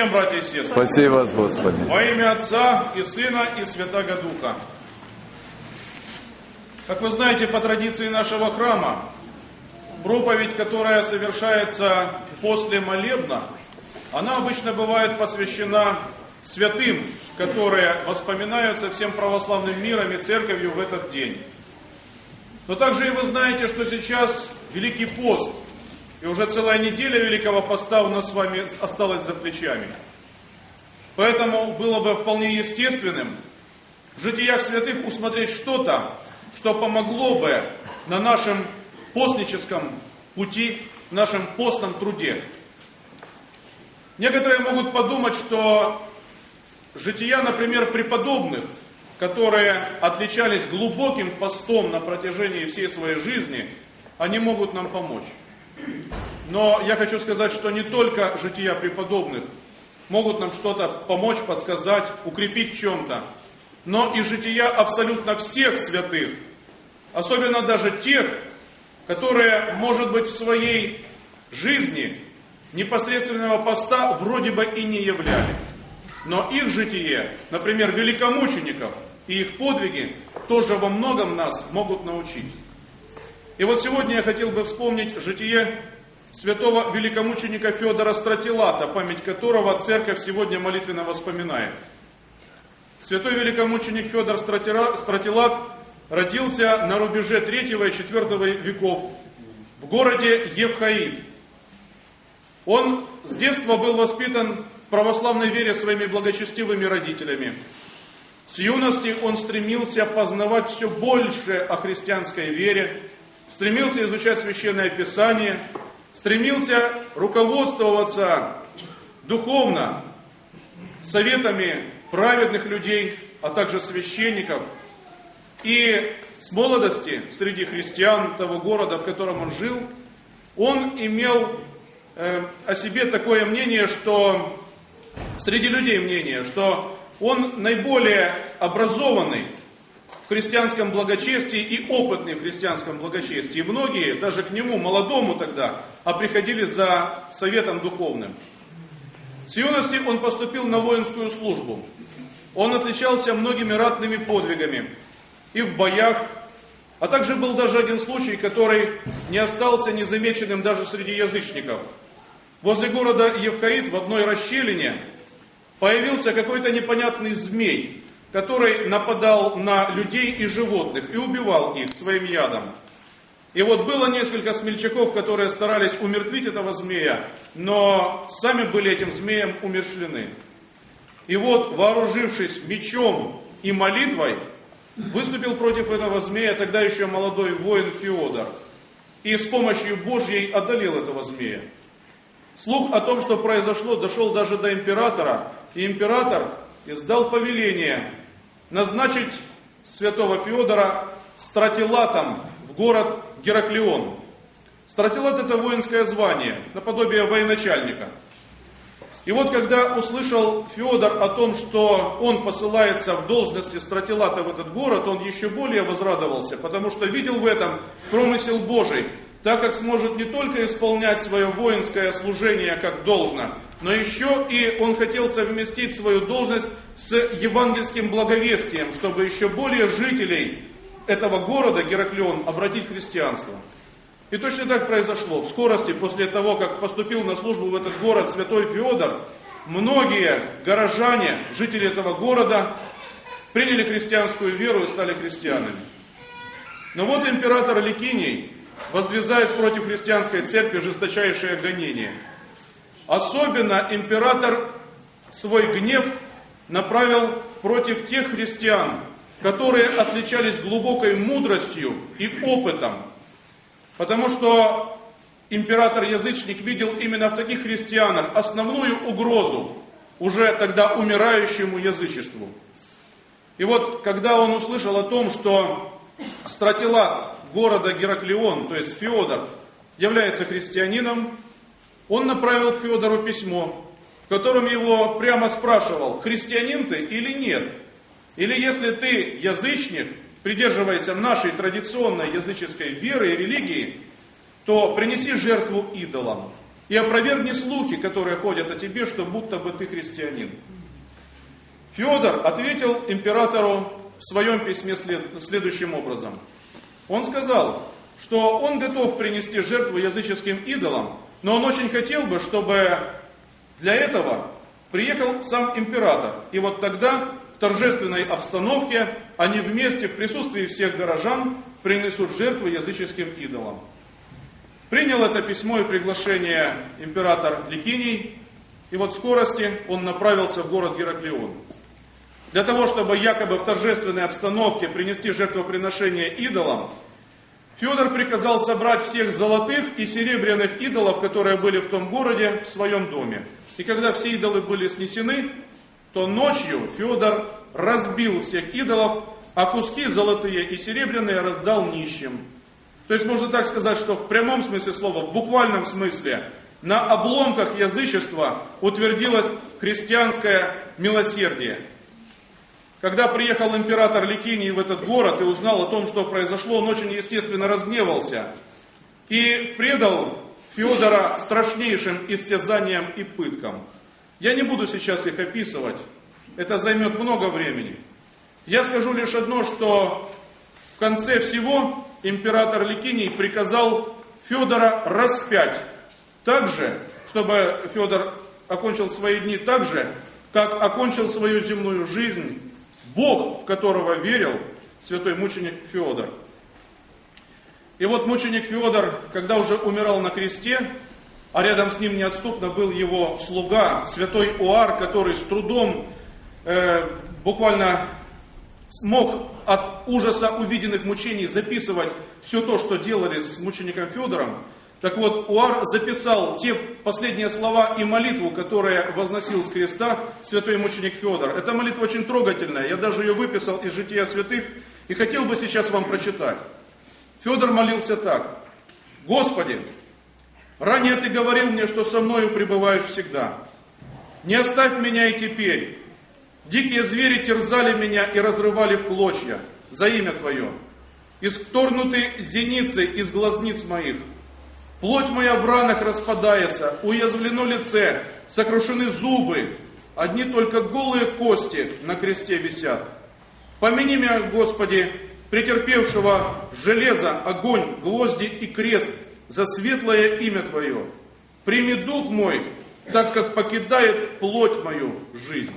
днем, братья и сестры. Спаси вас, Господи. Во имя Отца и Сына и Святаго Духа. Как вы знаете, по традиции нашего храма, проповедь, которая совершается после молебна, она обычно бывает посвящена святым, которые воспоминаются всем православным миром и церковью в этот день. Но также и вы знаете, что сейчас Великий пост, и уже целая неделя Великого поста у нас с вами осталась за плечами. Поэтому было бы вполне естественным в житиях святых усмотреть что-то, что помогло бы на нашем постническом пути, нашем постном труде. Некоторые могут подумать, что жития, например, преподобных, которые отличались глубоким постом на протяжении всей своей жизни, они могут нам помочь. Но я хочу сказать, что не только жития преподобных могут нам что-то помочь, подсказать, укрепить в чем-то, но и жития абсолютно всех святых, особенно даже тех, которые, может быть, в своей жизни непосредственного поста вроде бы и не являли. Но их житие, например, великомучеников и их подвиги тоже во многом нас могут научить. И вот сегодня я хотел бы вспомнить житие святого великомученика Федора Стратилата, память которого церковь сегодня молитвенно воспоминает. Святой великомученик Федор Стратилат родился на рубеже 3 и 4 веков в городе Евхаид. Он с детства был воспитан в православной вере своими благочестивыми родителями. С юности он стремился познавать все больше о христианской вере, стремился изучать Священное Писание, стремился руководствоваться духовно советами праведных людей, а также священников. И с молодости среди христиан того города, в котором он жил, он имел э, о себе такое мнение, что среди людей мнение, что он наиболее образованный в христианском благочестии и опытный в христианском благочестии. И многие, даже к нему, молодому тогда, а приходили за советом духовным. С юности он поступил на воинскую службу. Он отличался многими ратными подвигами и в боях, а также был даже один случай, который не остался незамеченным даже среди язычников. Возле города Евхаид в одной расщелине появился какой-то непонятный змей, который нападал на людей и животных и убивал их своим ядом. И вот было несколько смельчаков, которые старались умертвить этого змея, но сами были этим змеем умершлены. И вот, вооружившись мечом и молитвой, выступил против этого змея тогда еще молодой воин Феодор. И с помощью Божьей одолел этого змея. Слух о том, что произошло, дошел даже до императора, и император издал повеление назначить святого Феодора стратилатом в город Гераклеон. Стратилат это воинское звание, наподобие военачальника. И вот когда услышал Феодор о том, что он посылается в должности стратилата в этот город, он еще более возрадовался, потому что видел в этом промысел Божий, так как сможет не только исполнять свое воинское служение как должно, но еще и он хотел совместить свою должность с евангельским благовестием, чтобы еще более жителей этого города, Гераклеон, обратить в христианство. И точно так произошло. В скорости, после того, как поступил на службу в этот город святой Феодор, многие горожане, жители этого города, приняли христианскую веру и стали христианами. Но вот император Ликиний воздвизает против христианской церкви жесточайшее гонение. Особенно император свой гнев направил против тех христиан, которые отличались глубокой мудростью и опытом. Потому что император-язычник видел именно в таких христианах основную угрозу уже тогда умирающему язычеству. И вот, когда он услышал о том, что стратилат города Гераклеон, то есть Феодор, является христианином, он направил к Феодору письмо, в котором его прямо спрашивал, христианин ты или нет. Или если ты язычник, придерживайся нашей традиционной языческой веры и религии, то принеси жертву идолам. и опровергни слухи, которые ходят о тебе, что будто бы ты христианин. Федор ответил императору в своем письме след, следующим образом. Он сказал, что он готов принести жертву языческим идолам, но он очень хотел бы, чтобы для этого приехал сам император. И вот тогда в торжественной обстановке они вместе в присутствии всех горожан принесут жертву языческим идолам. Принял это письмо и приглашение император Ликиний, и вот в скорости он направился в город Гераклион. Для того, чтобы якобы в торжественной обстановке принести жертвоприношение идолам, Федор приказал собрать всех золотых и серебряных идолов, которые были в том городе, в своем доме. И когда все идолы были снесены, то ночью Федор разбил всех идолов, а куски золотые и серебряные раздал нищим. То есть можно так сказать, что в прямом смысле слова, в буквальном смысле, на обломках язычества утвердилось христианское милосердие. Когда приехал император Ликиний в этот город и узнал о том, что произошло, он очень естественно разгневался и предал Федора страшнейшим истязаниям и пыткам. Я не буду сейчас их описывать, это займет много времени. Я скажу лишь одно, что в конце всего император Ликиний приказал Федора распять. Так же, чтобы Федор окончил свои дни так же, как окончил свою земную жизнь Бог, в которого верил святой мученик Федор. И вот мученик Федор, когда уже умирал на кресте, а рядом с ним неотступно был его слуга, святой Уар, который с трудом э, буквально мог от ужаса увиденных мучений записывать все то, что делали с мучеником Федором, так вот, Уар записал те последние слова и молитву, которые возносил с креста святой мученик Федор. Эта молитва очень трогательная, я даже ее выписал из жития святых и хотел бы сейчас вам прочитать. Федор молился так. Господи, ранее Ты говорил мне, что со мною пребываешь всегда. Не оставь меня и теперь, Дикие звери терзали меня и разрывали в клочья за имя Твое. Исторнуты зеницы из глазниц моих. Плоть моя в ранах распадается, уязвлено лице, сокрушены зубы. Одни только голые кости на кресте висят. Помяни меня, Господи, претерпевшего железо, огонь, гвозди и крест за светлое имя Твое. Прими дух мой, так как покидает плоть мою жизнь.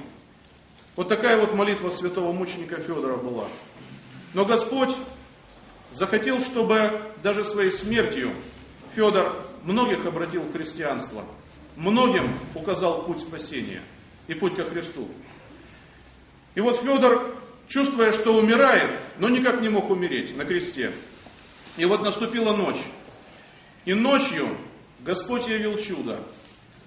Вот такая вот молитва святого мученика Федора была. Но Господь захотел, чтобы даже своей смертью Федор многих обратил в христианство, многим указал путь спасения и путь ко Христу. И вот Федор, чувствуя, что умирает, но никак не мог умереть на кресте. И вот наступила ночь. И ночью Господь явил чудо.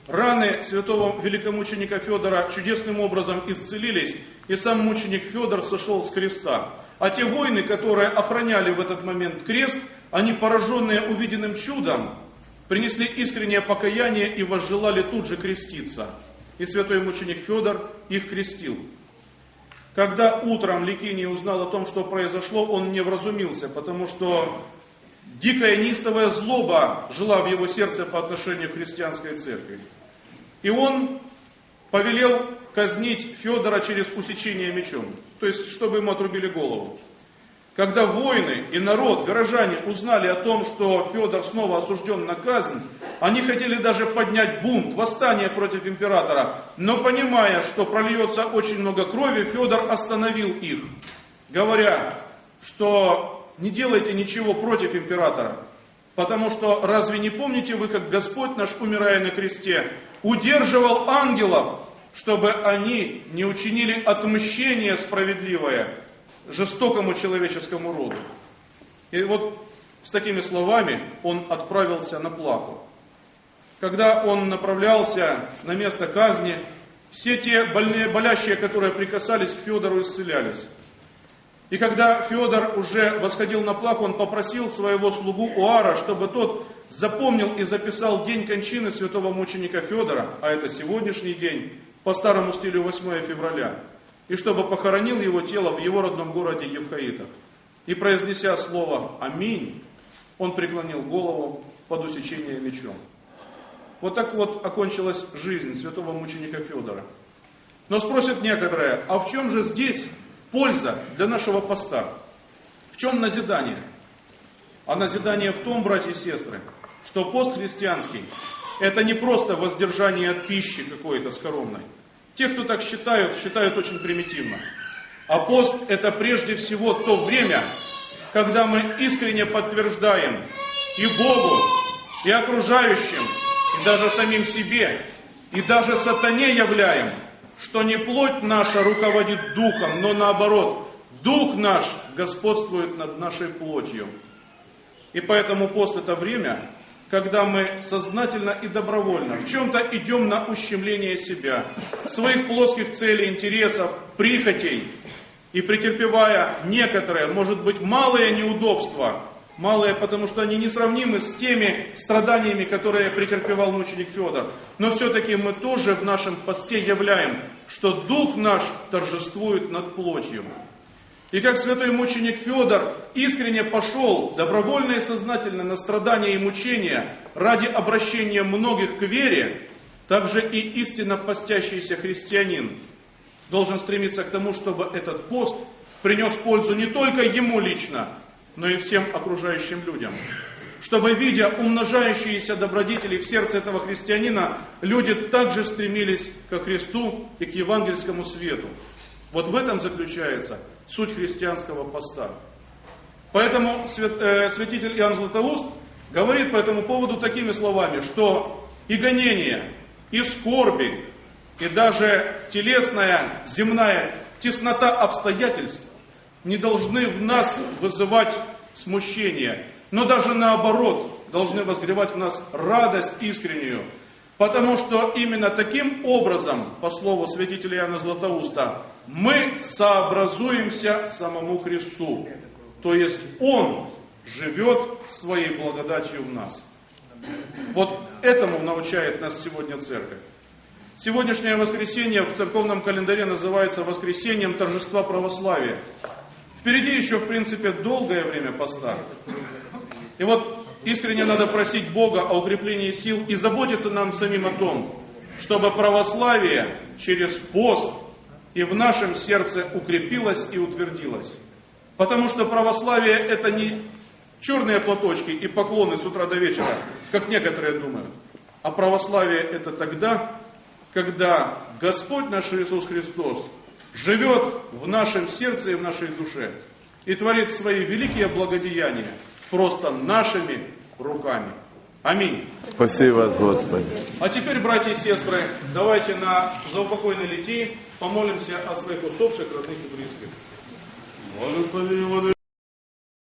Раны святого великомученика Федора чудесным образом исцелились, и сам мученик Федор сошел с креста. А те воины, которые охраняли в этот момент крест, они, пораженные увиденным чудом, принесли искреннее покаяние и возжелали тут же креститься. И святой мученик Федор их крестил. Когда утром Ликиний узнал о том, что произошло, он не вразумился, потому что дикая неистовая злоба жила в его сердце по отношению к христианской церкви. И он повелел казнить Федора через усечение мечом, то есть, чтобы ему отрубили голову. Когда воины и народ, горожане узнали о том, что Федор снова осужден на казнь, они хотели даже поднять бунт, восстание против императора, но понимая, что прольется очень много крови, Федор остановил их, говоря, что не делайте ничего против императора, потому что разве не помните вы, как Господь наш, умирая на кресте, удерживал ангелов, чтобы они не учинили отмщение справедливое жестокому человеческому роду. И вот с такими словами он отправился на плаху. Когда он направлялся на место казни, все те больные, болящие, которые прикасались к Федору, исцелялись. И когда Федор уже восходил на плаху, он попросил своего слугу Уара, чтобы тот запомнил и записал день кончины святого мученика Федора, а это сегодняшний день, по старому стилю 8 февраля, и чтобы похоронил его тело в его родном городе Евхаитах. И произнеся слово «Аминь», он преклонил голову под усечение мечом. Вот так вот окончилась жизнь святого мученика Федора. Но спросят некоторые, а в чем же здесь польза для нашего поста? В чем назидание? А назидание в том, братья и сестры, что пост христианский – это не просто воздержание от пищи какой-то скоромной. Те, кто так считают, считают очень примитивно. А пост – это прежде всего то время, когда мы искренне подтверждаем и Богу, и окружающим, и даже самим себе, и даже сатане являем, что не плоть наша руководит духом, но наоборот, дух наш господствует над нашей плотью. И поэтому пост это время, когда мы сознательно и добровольно в чем-то идем на ущемление себя, своих плоских целей, интересов, прихотей, и претерпевая некоторые, может быть, малые неудобства, малые, потому что они несравнимы с теми страданиями, которые претерпевал мученик Федор, но все-таки мы тоже в нашем посте являем, что дух наш торжествует над плотью. И как святой мученик Федор искренне пошел добровольно и сознательно на страдания и мучения ради обращения многих к вере, также и истинно постящийся христианин должен стремиться к тому, чтобы этот пост принес пользу не только ему лично, но и всем окружающим людям. Чтобы, видя умножающиеся добродетели в сердце этого христианина, люди также стремились ко Христу и к евангельскому свету. Вот в этом заключается суть христианского поста. Поэтому э, святитель Иоанн Златоуст говорит по этому поводу такими словами, что и гонения, и скорби, и даже телесная, земная теснота обстоятельств не должны в нас вызывать смущение, но даже наоборот должны возгревать в нас радость искреннюю, потому что именно таким образом, по слову святителя Иоанна Златоуста, мы сообразуемся самому Христу. То есть Он живет своей благодатью в нас. Вот этому научает нас сегодня церковь. Сегодняшнее воскресенье в церковном календаре называется воскресением торжества православия. Впереди еще, в принципе, долгое время поста. И вот искренне надо просить Бога о укреплении сил и заботиться нам самим о том, чтобы православие через пост и в нашем сердце укрепилась и утвердилась. Потому что православие это не черные платочки и поклоны с утра до вечера, как некоторые думают. А православие это тогда, когда Господь наш Иисус Христос живет в нашем сердце и в нашей душе и творит свои великие благодеяния просто нашими руками. Аминь. Спаси вас, Господи. А теперь, братья и сестры, давайте на заупокойной литии помолимся о своих усопших родных и близких. Благослови его